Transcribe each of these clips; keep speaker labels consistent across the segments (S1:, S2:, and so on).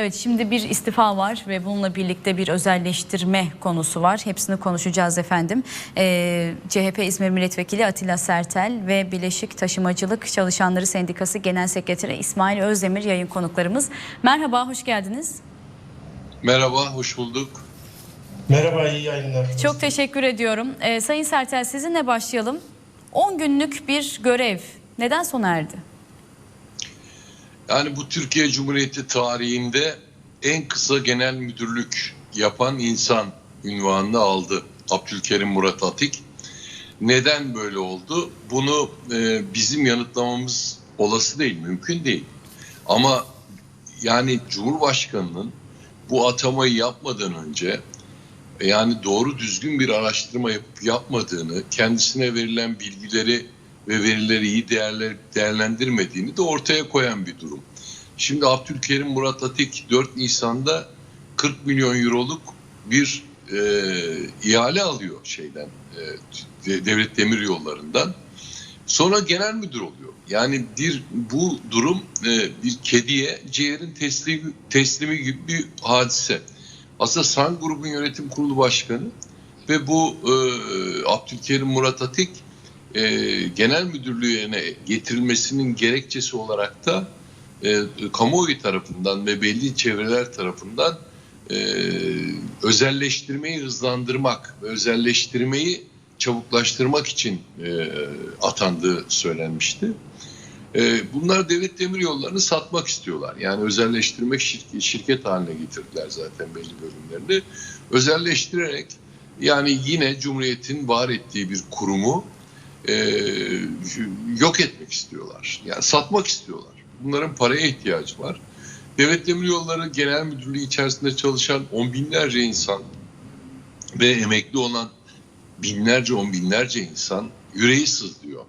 S1: Evet şimdi bir istifa var ve bununla birlikte bir özelleştirme konusu var. Hepsini konuşacağız efendim. Ee, CHP İzmir Milletvekili Atilla Sertel ve Bileşik Taşımacılık Çalışanları Sendikası Genel Sekreteri İsmail Özdemir yayın konuklarımız. Merhaba, hoş geldiniz.
S2: Merhaba, hoş bulduk.
S3: Merhaba, iyi yayınlar.
S1: Çok teşekkür ediyorum. Ee, Sayın Sertel sizinle başlayalım. 10 günlük bir görev neden sona erdi?
S2: Yani bu Türkiye Cumhuriyeti tarihinde en kısa genel müdürlük yapan insan ünvanını aldı. Abdülkerim Murat Atik. Neden böyle oldu? Bunu e, bizim yanıtlamamız olası değil, mümkün değil. Ama yani Cumhurbaşkanı'nın bu atamayı yapmadan önce yani doğru düzgün bir araştırma yapıp yapmadığını, kendisine verilen bilgileri ve verileri iyi değerler, değerlendirmediğini de ortaya koyan bir durum. Şimdi Abdülkerim Murat Atik 4 Nisan'da 40 milyon euroluk bir e, ihale alıyor şeyden e, devlet demir yollarından. Sonra genel müdür oluyor. Yani bir bu durum e, bir kediye ciğerin teslimi, teslimi gibi bir hadise. Aslında San grubun yönetim kurulu başkanı ve bu e, Abdülkerim Murat Atik e, genel müdürlüğüne getirilmesinin gerekçesi olarak da e, kamuoyu tarafından ve belli çevreler tarafından e, özelleştirmeyi hızlandırmak ve özelleştirmeyi çabuklaştırmak için e, atandığı söylenmişti. E, bunlar devlet demir yollarını satmak istiyorlar. Yani özelleştirmek şirket, şirket haline getirdiler zaten belli bölümlerini. Özelleştirerek yani yine Cumhuriyet'in var ettiği bir kurumu e, yok etmek istiyorlar. Yani satmak istiyorlar. Bunların paraya ihtiyacı var. Devlet Demiryolları Genel Müdürlüğü içerisinde çalışan on binlerce insan ve emekli olan binlerce on binlerce insan yüreği sızlıyor.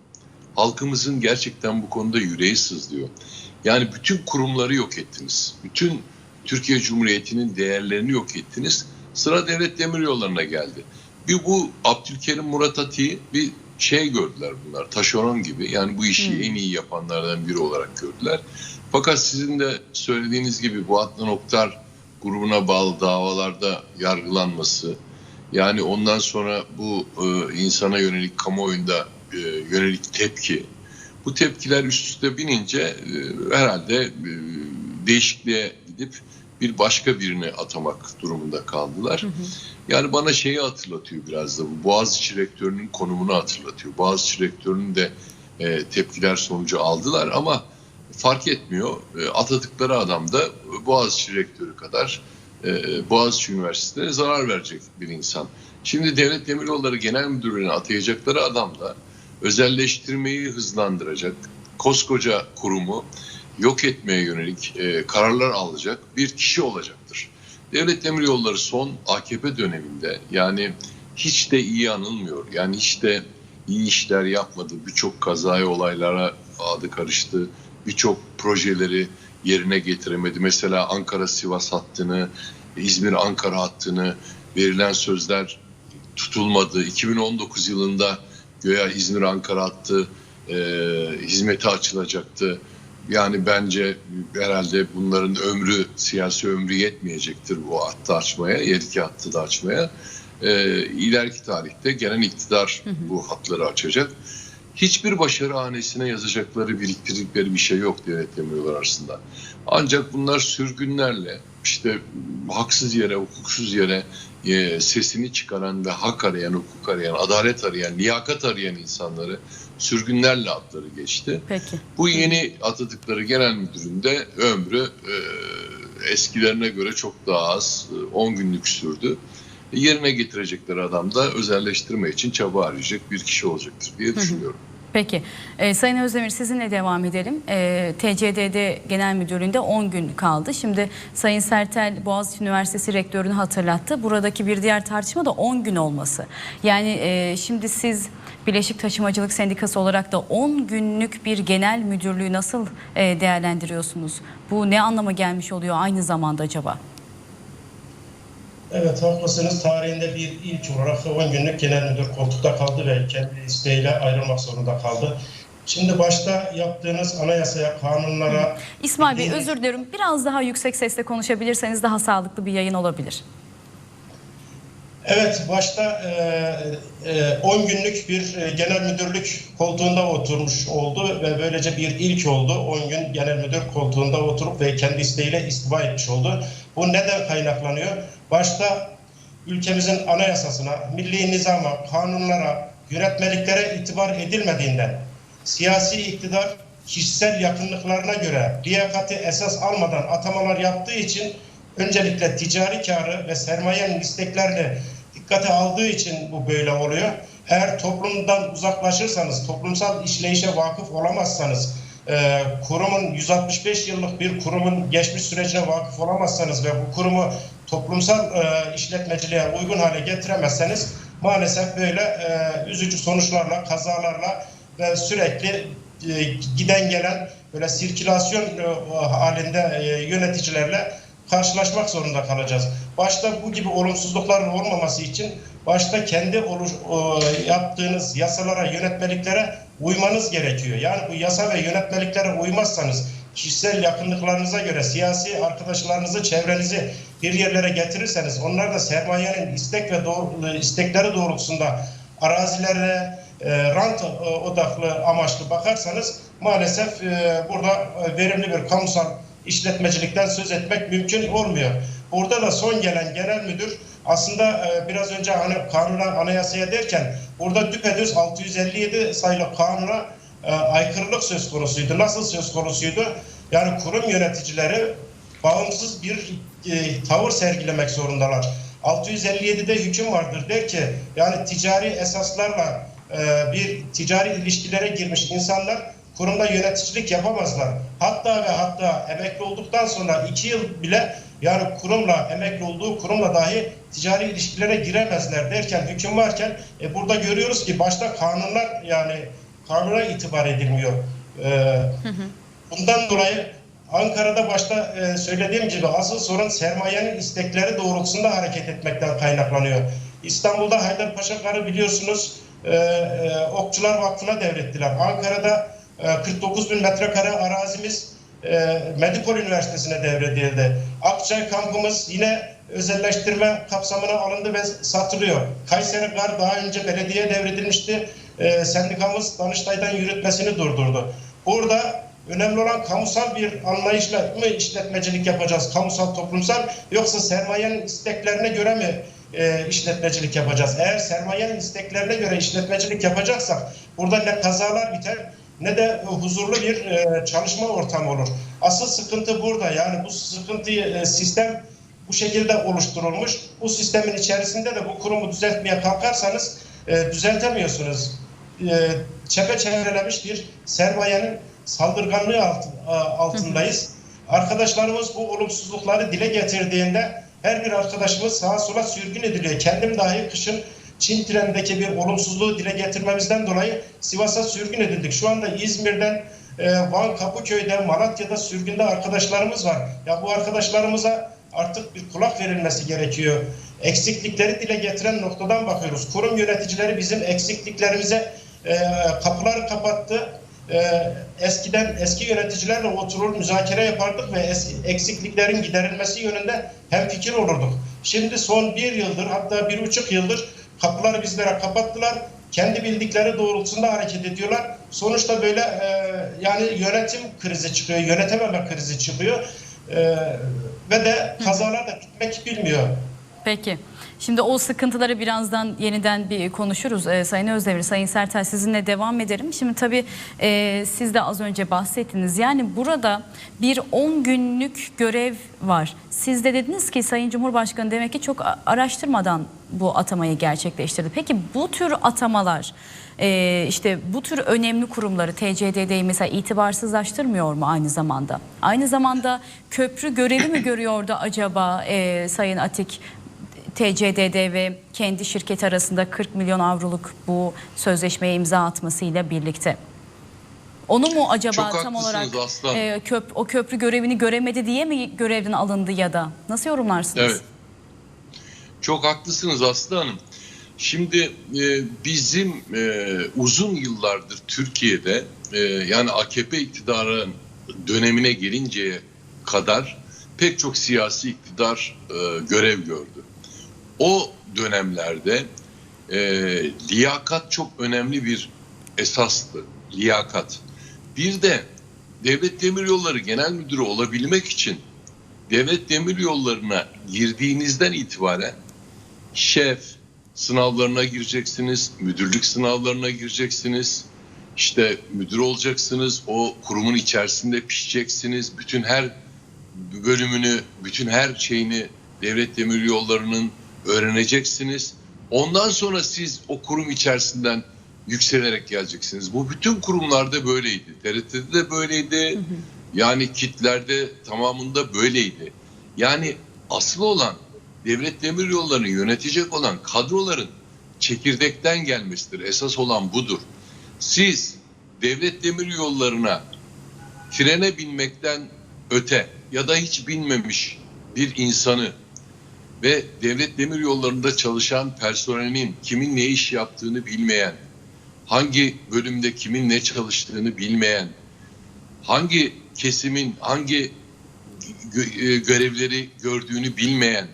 S2: Halkımızın gerçekten bu konuda yüreği sızlıyor. Yani bütün kurumları yok ettiniz. Bütün Türkiye Cumhuriyeti'nin değerlerini yok ettiniz. Sıra devlet demiryollarına geldi. Bir bu Abdülkerim Murat Ati'yi bir şey gördüler bunlar taşeron gibi yani bu işi hmm. en iyi yapanlardan biri olarak gördüler. Fakat sizin de söylediğiniz gibi bu Adnan Oktar grubuna bağlı davalarda yargılanması yani ondan sonra bu e, insana yönelik kamuoyunda e, yönelik tepki bu tepkiler üst üste binince e, herhalde e, değişikliğe gidip bir başka birini atamak durumunda kaldılar. Hı hı. Yani bana şeyi hatırlatıyor biraz da bu Boğaziçi Rektörü'nün konumunu hatırlatıyor. Boğaziçi Rektörü'nün de e, tepkiler sonucu aldılar ama fark etmiyor. E, atadıkları adam da Boğaziçi Rektörü kadar e, Boğaziçi Üniversitesi'ne zarar verecek bir insan. Şimdi Devlet Demiryolları Genel Müdürlüğü'ne atayacakları adam da özelleştirmeyi hızlandıracak koskoca kurumu yok etmeye yönelik e, kararlar alacak bir kişi olacaktır. Devlet Demiryolları son AKP döneminde yani hiç de iyi anılmıyor. Yani hiç de iyi işler yapmadı. Birçok kazaya olaylara adı karıştı. Birçok projeleri yerine getiremedi. Mesela Ankara-Sivas hattını, İzmir-Ankara hattını verilen sözler tutulmadı. 2019 yılında göya İzmir-Ankara hattı e, hizmete açılacaktı. Yani bence herhalde bunların ömrü, siyasi ömrü yetmeyecektir bu hattı açmaya, yetki hattı da açmaya. Ee, ileriki tarihte gelen iktidar bu hatları açacak. Hiçbir başarı hanesine yazacakları, biriktirdikleri bir şey yok devlet demiyorlar arasında. Ancak bunlar sürgünlerle, işte haksız yere, hukuksuz yere e, sesini çıkaran ve hak arayan, hukuk arayan, adalet arayan, liyakat arayan insanları sürgünlerle adları geçti.
S1: Peki.
S2: Bu yeni atadıkları genel müdüründe ömrü e, eskilerine göre çok daha az, 10 günlük sürdü. Yerine getirecekleri adam da özelleştirme için çaba arayacak bir kişi olacaktır diye düşünüyorum.
S1: Peki. Ee, Sayın Özdemir sizinle devam edelim. Ee, TCDD Genel Müdürlüğü'nde 10 gün kaldı. Şimdi Sayın Sertel Boğaziçi Üniversitesi Rektörünü hatırlattı. Buradaki bir diğer tartışma da 10 gün olması. Yani e, şimdi siz Bileşik Taşımacılık Sendikası olarak da 10 günlük bir genel müdürlüğü nasıl e, değerlendiriyorsunuz? Bu ne anlama gelmiş oluyor aynı zamanda acaba?
S3: Evet haklısınız. Tarihinde bir ilk olarak 10 günlük genel müdür koltukta kaldı ve kendi isteğiyle ayrılmak zorunda kaldı. Şimdi başta yaptığınız anayasaya, kanunlara,
S1: İsmail Bey özür diliyorum. Biraz daha yüksek sesle konuşabilirseniz daha sağlıklı bir yayın olabilir.
S3: Evet başta e, e, 10 günlük bir e, genel müdürlük koltuğunda oturmuş oldu ve böylece bir ilk oldu. 10 gün genel müdür koltuğunda oturup ve kendi isteğiyle istifa etmiş oldu. Bu neden kaynaklanıyor? Başta ülkemizin anayasasına, milli nizama, kanunlara, yönetmeliklere itibar edilmediğinden siyasi iktidar kişisel yakınlıklarına göre liyakati esas almadan atamalar yaptığı için öncelikle ticari karı ve sermayenin isteklerini dikkate aldığı için bu böyle oluyor. Eğer toplumdan uzaklaşırsanız, toplumsal işleyişe vakıf olamazsanız, e, kurumun 165 yıllık bir kurumun geçmiş sürecine vakıf olamazsanız ve bu kurumu toplumsal e, işletmeciliğe uygun hale getiremezseniz maalesef böyle e, üzücü sonuçlarla, kazalarla ve sürekli giden gelen böyle sirkülasyon halinde yöneticilerle karşılaşmak zorunda kalacağız. Başta bu gibi olumsuzlukların olmaması için başta kendi oluş, yaptığınız yasalara, yönetmeliklere uymanız gerekiyor. Yani bu yasa ve yönetmeliklere uymazsanız kişisel yakınlıklarınıza göre siyasi arkadaşlarınızı, çevrenizi bir yerlere getirirseniz onlar da sermayenin istek ve doğru, istekleri doğrultusunda arazilere, e, rant e, odaklı amaçlı bakarsanız maalesef e, burada e, verimli bir kamusal işletmecilikten söz etmek mümkün olmuyor. Burada da son gelen genel müdür aslında e, biraz önce hani kanuna, anayasaya derken burada düpedüz 657 sayılı kanuna e, aykırılık söz konusuydu. Nasıl söz konusuydu? Yani kurum yöneticileri bağımsız bir e, tavır sergilemek zorundalar. 657'de hüküm vardır der ki yani ticari esaslarla bir ticari ilişkilere girmiş insanlar kurumda yöneticilik yapamazlar. Hatta ve hatta emekli olduktan sonra iki yıl bile yani kurumla emekli olduğu kurumla dahi ticari ilişkilere giremezler derken hüküm varken e, burada görüyoruz ki başta kanunlar yani kanuna itibar edilmiyor. E, bundan dolayı Ankara'da başta e, söylediğim gibi asıl sorun sermayenin istekleri doğrultusunda hareket etmekten kaynaklanıyor. İstanbul'da Haydarpaşa Garı biliyorsunuz e, e, Okçular Vakfı'na devrettiler. Ankara'da 49 bin metrekare arazimiz e, Medipol Üniversitesi'ne devredildi. Akçay kampımız yine özelleştirme kapsamına alındı ve satılıyor. Kayseri Gar daha önce belediye devredilmişti. E, sendikamız Danıştay'dan yürütmesini durdurdu. Burada önemli olan kamusal bir anlayışla mı işletmecilik yapacağız? Kamusal, toplumsal yoksa sermayenin isteklerine göre mi e, işletmecilik yapacağız? Eğer sermayenin isteklerine göre işletmecilik yapacaksak burada ne kazalar biter ne de huzurlu bir e, çalışma ortamı olur. Asıl sıkıntı burada. Yani bu sıkıntıyı e, sistem bu şekilde oluşturulmuş. Bu sistemin içerisinde de bu kurumu düzeltmeye kalkarsanız e, düzeltemiyorsunuz. E, çepeçevrelemiş bir sermayenin saldırganlığı altındayız. Arkadaşlarımız bu olumsuzlukları dile getirdiğinde her bir arkadaşımız sağa sola sürgün ediliyor. Kendim dahi kışın Çin trenindeki bir olumsuzluğu dile getirmemizden dolayı Sivas'a sürgün edildik. Şu anda İzmir'den, e, Van, Kapıköy'den, Malatya'da sürgünde arkadaşlarımız var. Ya bu arkadaşlarımıza artık bir kulak verilmesi gerekiyor. Eksiklikleri dile getiren noktadan bakıyoruz. Kurum yöneticileri bizim eksikliklerimize e, kapıları kapattı. E, eskiden eski yöneticilerle oturur müzakere yapardık ve eksikliklerin giderilmesi yönünde hem fikir olurduk. Şimdi son bir yıldır hatta bir buçuk yıldır kapıları bizlere kapattılar. Kendi bildikleri doğrultusunda hareket ediyorlar. Sonuçta böyle e, yani yönetim krizi çıkıyor, yönetememe krizi çıkıyor. E, ve de kazalar da bitmek bilmiyor.
S1: Peki. Şimdi o sıkıntıları birazdan yeniden bir konuşuruz. Ee, Sayın Özdemir, Sayın Sertel sizinle devam ederim. Şimdi tabii e, siz de az önce bahsettiniz. Yani burada bir 10 günlük görev var. Siz de dediniz ki Sayın Cumhurbaşkanı demek ki çok araştırmadan bu atamayı gerçekleştirdi. Peki bu tür atamalar e, işte bu tür önemli kurumları TCDD'yi mesela itibarsızlaştırmıyor mu aynı zamanda? Aynı zamanda köprü görevi mi görüyordu acaba e, Sayın Atik? TCDD ve kendi şirket arasında 40 milyon avroluk bu sözleşmeye imza atmasıyla birlikte. Onu mu acaba
S2: Çok
S1: tam olarak
S2: Aslan.
S1: e, köp, o köprü görevini göremedi diye mi görevden alındı ya da nasıl yorumlarsınız?
S2: Evet. Çok haklısınız Aslı Hanım. Şimdi e, bizim e, uzun yıllardır Türkiye'de e, yani AKP iktidarın dönemine gelinceye kadar pek çok siyasi iktidar e, görev gördü. O dönemlerde e, liyakat çok önemli bir esastı. Liyakat. Bir de Devlet Demiryolları Genel Müdürü olabilmek için Devlet Demiryolları'na girdiğinizden itibaren şef sınavlarına gireceksiniz, müdürlük sınavlarına gireceksiniz. İşte müdür olacaksınız, o kurumun içerisinde pişeceksiniz. Bütün her bölümünü, bütün her şeyini devlet demiryollarının öğreneceksiniz. Ondan sonra siz o kurum içerisinden yükselerek geleceksiniz. Bu bütün kurumlarda böyleydi. TRT'de de böyleydi. Yani kitlerde tamamında böyleydi. Yani asıl olan devlet demiryollarını yönetecek olan kadroların çekirdekten gelmesidir. Esas olan budur. Siz devlet demiryollarına trene binmekten öte ya da hiç binmemiş bir insanı ve devlet demiryollarında çalışan personelin kimin ne iş yaptığını bilmeyen, hangi bölümde kimin ne çalıştığını bilmeyen, hangi kesimin hangi e, görevleri gördüğünü bilmeyen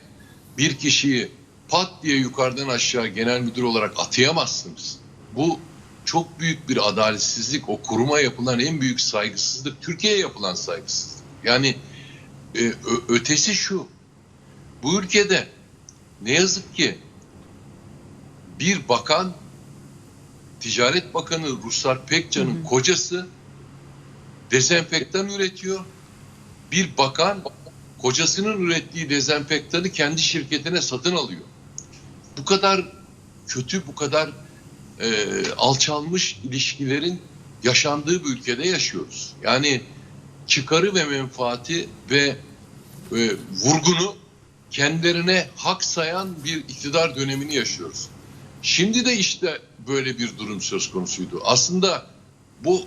S2: bir kişiyi pat diye yukarıdan aşağı genel müdür olarak atayamazsınız. Bu çok büyük bir adaletsizlik. O kuruma yapılan en büyük saygısızlık. Türkiye'ye yapılan saygısızlık. Yani e, ötesi şu. Bu ülkede ne yazık ki bir bakan Ticaret Bakanı Ruslar Pekcan'ın kocası dezenfektan üretiyor. Bir bakan kocasının ürettiği dezenfektanı kendi şirketine satın alıyor. Bu kadar kötü, bu kadar e, alçalmış ilişkilerin yaşandığı bir ülkede yaşıyoruz. Yani çıkarı ve menfaati ve e, vurgunu kendilerine hak sayan bir iktidar dönemini yaşıyoruz. Şimdi de işte böyle bir durum söz konusuydu. Aslında bu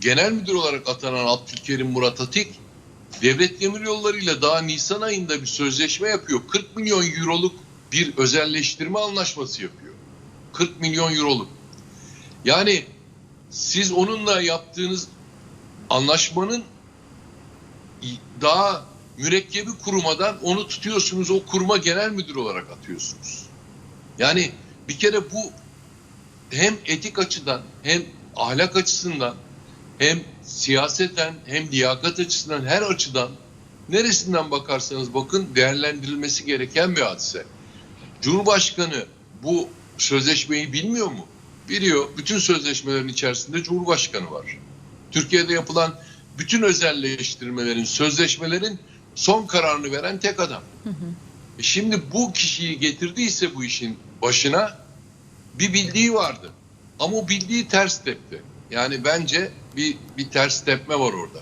S2: genel müdür olarak atanan Abdülkerim Murat Atik devlet demiryolları ile daha Nisan ayında bir sözleşme yapıyor. 40 milyon euroluk bir özelleştirme anlaşması yapıyor. 40 milyon euroluk. Yani siz onunla yaptığınız anlaşmanın daha mürekkebi kurumadan onu tutuyorsunuz o kuruma genel müdür olarak atıyorsunuz. Yani bir kere bu hem etik açıdan hem ahlak açısından hem siyaseten hem liyakat açısından her açıdan neresinden bakarsanız bakın değerlendirilmesi gereken bir hadise. Cumhurbaşkanı bu sözleşmeyi bilmiyor mu? Biliyor. Bütün sözleşmelerin içerisinde Cumhurbaşkanı var. Türkiye'de yapılan bütün özelleştirmelerin, sözleşmelerin son kararını veren tek adam. E Şimdi bu kişiyi getirdiyse bu işin başına bir bildiği vardı. Ama o bildiği ters tepti. Yani bence bir bir ters tepme var orada.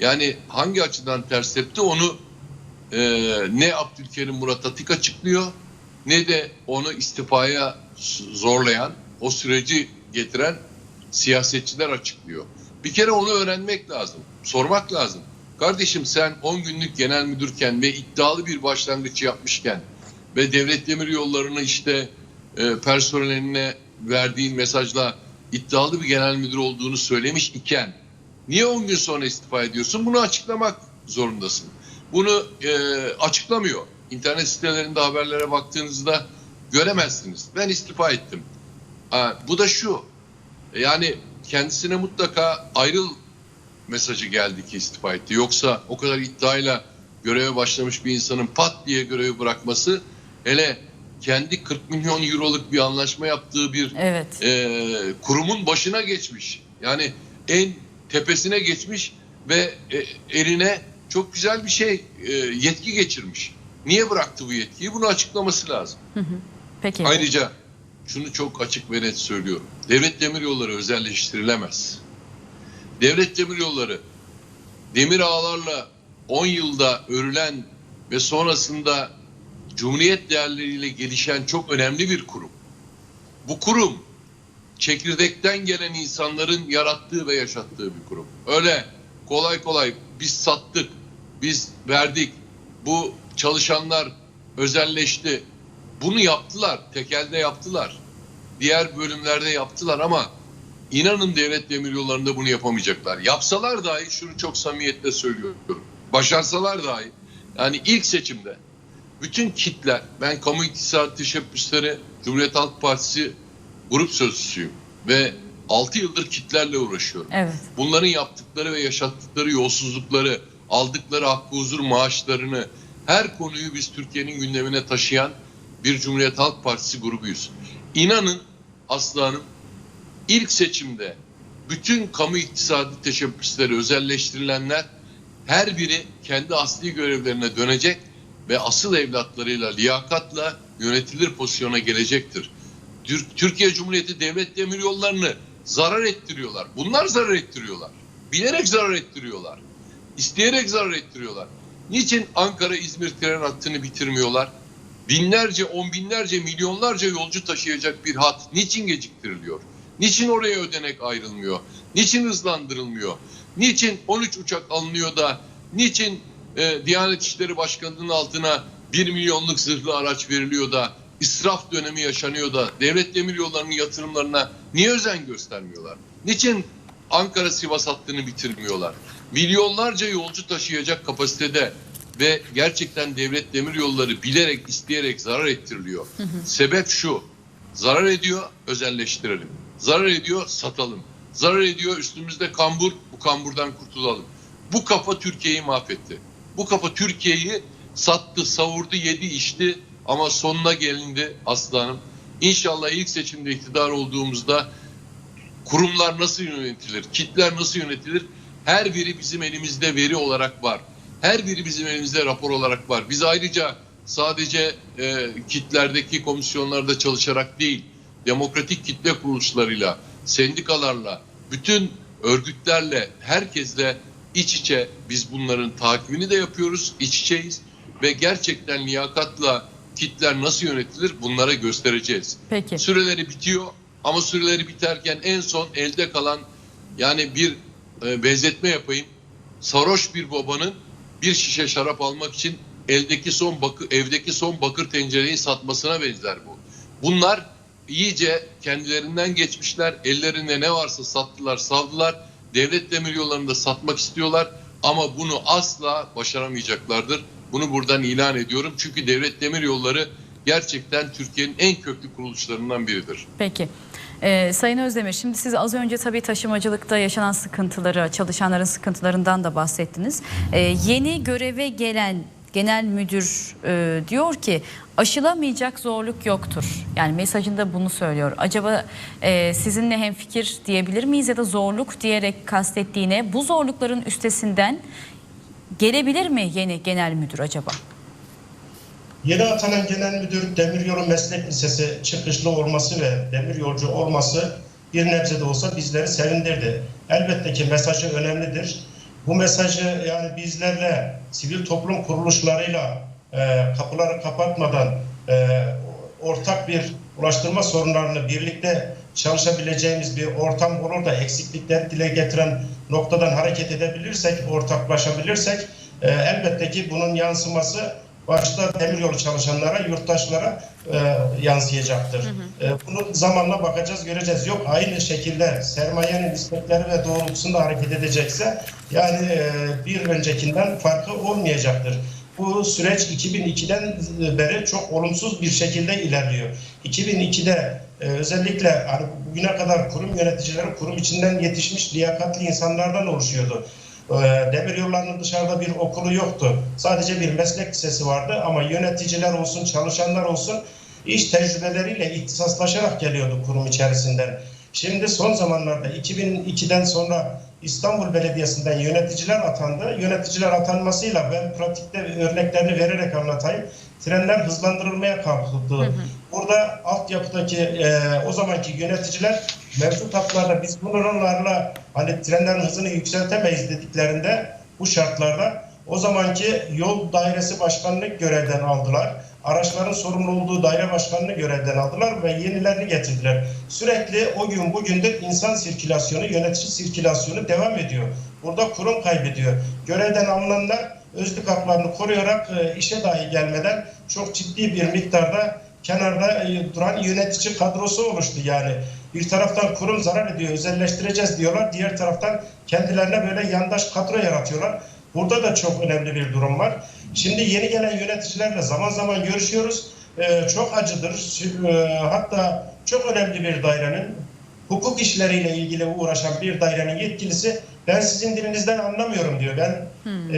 S2: Yani hangi açıdan ters tepti onu e, ne Abdülkerim Murat Atik açıklıyor ne de onu istifaya zorlayan, o süreci getiren siyasetçiler açıklıyor. Bir kere onu öğrenmek lazım, sormak lazım. Kardeşim sen 10 günlük genel müdürken ve iddialı bir başlangıç yapmışken ve devlet demir yollarını işte e, personeline verdiğin mesajla iddialı bir genel müdür olduğunu söylemiş iken niye 10 gün sonra istifa ediyorsun? Bunu açıklamak zorundasın. Bunu e, açıklamıyor. İnternet sitelerinde haberlere baktığınızda göremezsiniz. Ben istifa ettim. Ha, bu da şu. Yani kendisine mutlaka ayrıl mesajı geldi ki istifa etti. Yoksa o kadar iddiayla göreve başlamış bir insanın pat diye görevi bırakması hele kendi 40 milyon euroluk bir anlaşma yaptığı bir
S1: Evet.
S2: e, kurumun başına geçmiş. Yani en tepesine geçmiş ve e, eline çok güzel bir şey e, yetki geçirmiş. Niye bıraktı bu yetkiyi? Bunu açıklaması lazım.
S1: Peki.
S2: Ayrıca şunu çok açık ve net söylüyorum. Devlet demiryolları özelleştirilemez. Devlet demiryolları demir ağlarla 10 yılda örülen ve sonrasında Cumhuriyet değerleriyle gelişen çok önemli bir kurum. Bu kurum çekirdekten gelen insanların yarattığı ve yaşattığı bir kurum. Öyle kolay kolay biz sattık, biz verdik, bu çalışanlar özelleşti. Bunu yaptılar, tekelde yaptılar. Diğer bölümlerde yaptılar ama İnanın devlet demiryollarında bunu yapamayacaklar. Yapsalar dahi şunu çok samimiyetle söylüyorum. Başarsalar dahi yani ilk seçimde bütün kitler ben kamu iktisat teşebbüsleri Cumhuriyet Halk Partisi grup sözcüsüyüm ve 6 yıldır kitlerle uğraşıyorum.
S1: Evet.
S2: Bunların yaptıkları ve yaşattıkları yolsuzlukları, aldıkları hakkı huzur maaşlarını her konuyu biz Türkiye'nin gündemine taşıyan bir Cumhuriyet Halk Partisi grubuyuz. İnanın Aslı Hanım ilk seçimde bütün kamu iktisadi teşebbüsleri özelleştirilenler her biri kendi asli görevlerine dönecek ve asıl evlatlarıyla liyakatla yönetilir pozisyona gelecektir. Tür- Türkiye Cumhuriyeti Devlet Demiryolları'nı zarar ettiriyorlar. Bunlar zarar ettiriyorlar. Bilerek zarar ettiriyorlar. İsteyerek zarar ettiriyorlar. Niçin Ankara-İzmir tren hattını bitirmiyorlar? Binlerce, on binlerce, milyonlarca yolcu taşıyacak bir hat niçin geciktiriliyor? Niçin oraya ödenek ayrılmıyor? Niçin hızlandırılmıyor? Niçin 13 uçak alınıyor da niçin e, Diyanet İşleri Başkanı'nın altına 1 milyonluk zırhlı araç veriliyor da israf dönemi yaşanıyor da devlet demiryollarının yatırımlarına niye özen göstermiyorlar? Niçin Ankara Sivas hattını bitirmiyorlar? Milyonlarca yolcu taşıyacak kapasitede ve gerçekten devlet demiryolları bilerek isteyerek zarar ettiriliyor. Sebep şu. Zarar ediyor, özelleştirelim. Zarar ediyor, satalım. Zarar ediyor, üstümüzde kambur, bu kamburdan kurtulalım. Bu kafa Türkiye'yi mahvetti. Bu kafa Türkiye'yi sattı, savurdu, yedi, içti ama sonuna gelindi aslanım. İnşallah ilk seçimde iktidar olduğumuzda kurumlar nasıl yönetilir, kitler nasıl yönetilir her biri bizim elimizde veri olarak var. Her biri bizim elimizde rapor olarak var. Biz ayrıca sadece e, kitlerdeki komisyonlarda çalışarak değil, demokratik kitle kuruluşlarıyla, sendikalarla, bütün örgütlerle, herkesle iç içe biz bunların takibini de yapıyoruz, iç içeyiz ve gerçekten liyakatla kitler nasıl yönetilir bunlara göstereceğiz.
S1: Peki.
S2: Süreleri bitiyor ama süreleri biterken en son elde kalan yani bir e, benzetme yapayım. Sarhoş bir babanın bir şişe şarap almak için eldeki son bakır, evdeki son bakır tencereyi satmasına benzer bu. Bunlar iyice kendilerinden geçmişler. Ellerinde ne varsa sattılar, savdılar. Devlet demiryollarında satmak istiyorlar ama bunu asla başaramayacaklardır. Bunu buradan ilan ediyorum. Çünkü devlet demiryolları gerçekten Türkiye'nin en köklü kuruluşlarından biridir.
S1: Peki. Ee, Sayın Özdemir şimdi siz az önce tabii taşımacılıkta yaşanan sıkıntıları, çalışanların sıkıntılarından da bahsettiniz. Ee, yeni göreve gelen genel müdür e, diyor ki aşılamayacak zorluk yoktur. Yani mesajında bunu söylüyor. Acaba e, sizinle hemfikir diyebilir miyiz ya da zorluk diyerek kastettiğine bu zorlukların üstesinden gelebilir mi yeni genel müdür acaba?
S3: Yeni atanan genel müdür Demiryolu Meslek Lisesi çıkışlı olması ve demiryolcu olması bir nebze de olsa bizleri sevindirdi. Elbette ki mesajı önemlidir. Bu mesajı yani bizlerle sivil toplum kuruluşlarıyla e, kapıları kapatmadan e, ortak bir ulaştırma sorunlarını birlikte çalışabileceğimiz bir ortam olur da eksiklikleri dile getiren noktadan hareket edebilirsek, ortaklaşabilirsek e, elbette ki bunun yansıması başta demiryolu çalışanlara, yurttaşlara e, yansıyacaktır. E, bunu zamanla bakacağız, göreceğiz. Yok aynı şekilde sermayenin istekleri ve doğrultusunda hareket edecekse yani e, bir öncekinden farkı olmayacaktır. Bu süreç 2002'den beri çok olumsuz bir şekilde ilerliyor. 2002'de e, özellikle hani bugüne kadar kurum yöneticileri kurum içinden yetişmiş liyakatli insanlardan oluşuyordu. E, Demir yollarının dışarıda bir okulu yoktu. Sadece bir meslek lisesi vardı ama yöneticiler olsun, çalışanlar olsun iş tecrübeleriyle ihtisaslaşarak geliyordu kurum içerisinden. Şimdi son zamanlarda 2002'den sonra İstanbul Belediyesi'nden yöneticiler atandı. Yöneticiler atanmasıyla ben pratikte örneklerini vererek anlatayım. Trenler hızlandırılmaya kalkıldı. Burada altyapıdaki e, o zamanki yöneticiler mevcut hatlarda biz bunlarla hani trenlerin hızını yükseltemeyiz dediklerinde bu şartlarda o zamanki yol dairesi başkanını görevden aldılar. Araçların sorumlu olduğu daire başkanını görevden aldılar ve yenilerini getirdiler. Sürekli o gün bugündür insan sirkülasyonu, yönetici sirkülasyonu devam ediyor. Burada kurum kaybediyor. Görevden alınanlar özlük haklarını koruyarak e, işe dahi gelmeden çok ciddi bir miktarda kenarda e, duran yönetici kadrosu oluştu yani. Bir taraftan kurum zarar ediyor, özelleştireceğiz diyorlar. Diğer taraftan kendilerine böyle yandaş kadro yaratıyorlar. Burada da çok önemli bir durum var. Şimdi yeni gelen yöneticilerle zaman zaman görüşüyoruz. Ee, çok acıdır. Ee, hatta çok önemli bir dairenin hukuk işleriyle ilgili uğraşan bir dairenin yetkilisi ben sizin dilinizden anlamıyorum diyor. Ben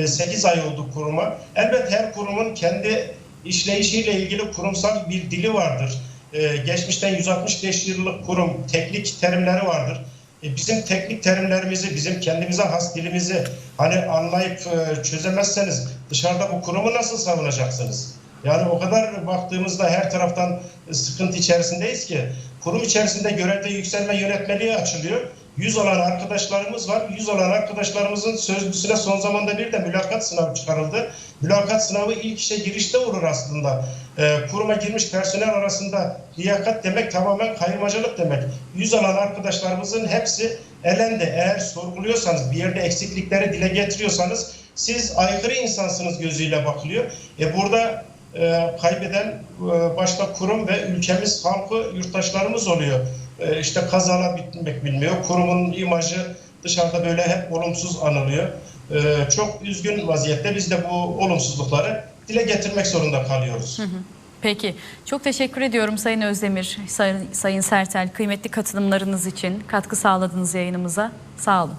S3: 8 ay oldu kuruma. Elbet her kurumun kendi işleyişiyle ilgili kurumsal bir dili vardır. Ee, geçmişten 165 yıllık kurum teknik terimleri vardır. E, bizim teknik terimlerimizi, bizim kendimize has dilimizi hani anlayıp e, çözemezseniz dışarıda bu kurumu nasıl savunacaksınız? Yani o kadar baktığımızda her taraftan sıkıntı içerisindeyiz ki kurum içerisinde görevde yükselme yönetmeliği açılıyor. 100 olan arkadaşlarımız var. 100 olan arkadaşlarımızın sözlüsüne son zamanda bir de mülakat sınavı çıkarıldı. Mülakat sınavı ilk işe girişte olur aslında. Ee, kuruma girmiş personel arasında liyakat demek tamamen kayırmacılık demek. 100 alan arkadaşlarımızın hepsi elendi. Eğer sorguluyorsanız, bir yerde eksiklikleri dile getiriyorsanız siz aykırı insansınız gözüyle bakılıyor. E burada e, kaybeden e, başta kurum ve ülkemiz halkı yurttaşlarımız oluyor. E, işte kazana bitmek bilmiyor. Kurumun imajı dışarıda böyle hep olumsuz anılıyor. E, çok üzgün vaziyette biz de bu olumsuzlukları dile getirmek zorunda kalıyoruz.
S1: Peki. Çok teşekkür ediyorum Sayın Özdemir, Sayın, Sayın Sertel. Kıymetli katılımlarınız için katkı sağladınız yayınımıza. Sağ olun.